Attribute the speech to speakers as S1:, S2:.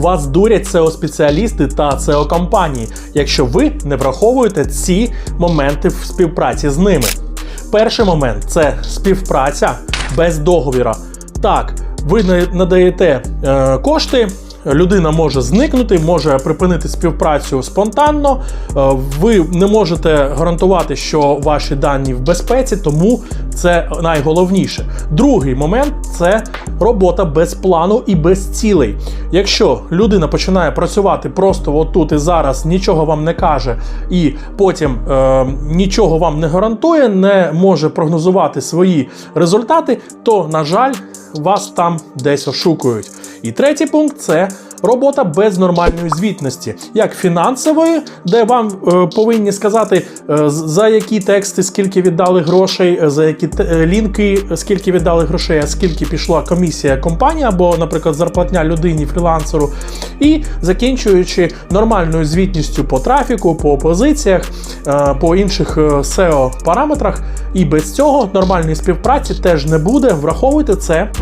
S1: вас дурять SEO-спеціалісти та SEO-компанії, якщо ви не враховуєте ці моменти в співпраці з ними. Перший момент це співпраця без договіра. Так, ви надаєте е, кошти. Людина може зникнути, може припинити співпрацю спонтанно. Е, Ви не можете гарантувати, що ваші дані в безпеці, тому це найголовніше. Другий момент це робота без плану і без цілей. Якщо людина починає працювати просто отут і зараз, нічого вам не каже, і потім е, нічого вам не гарантує, не може прогнозувати свої результати, то, на жаль, вас там десь ошукують. І третій пункт це робота без нормальної звітності, як фінансової, де вам е, повинні сказати, е, за які тексти скільки віддали грошей, е, за які е, лінки, е, скільки віддали грошей, а скільки пішла комісія компанії, або, наприклад, зарплатня людині, фрілансеру, і закінчуючи нормальною звітністю по трафіку, по позиціях, е, по інших е, SEO параметрах. І без цього нормальної співпраці теж не буде. Враховуйте це.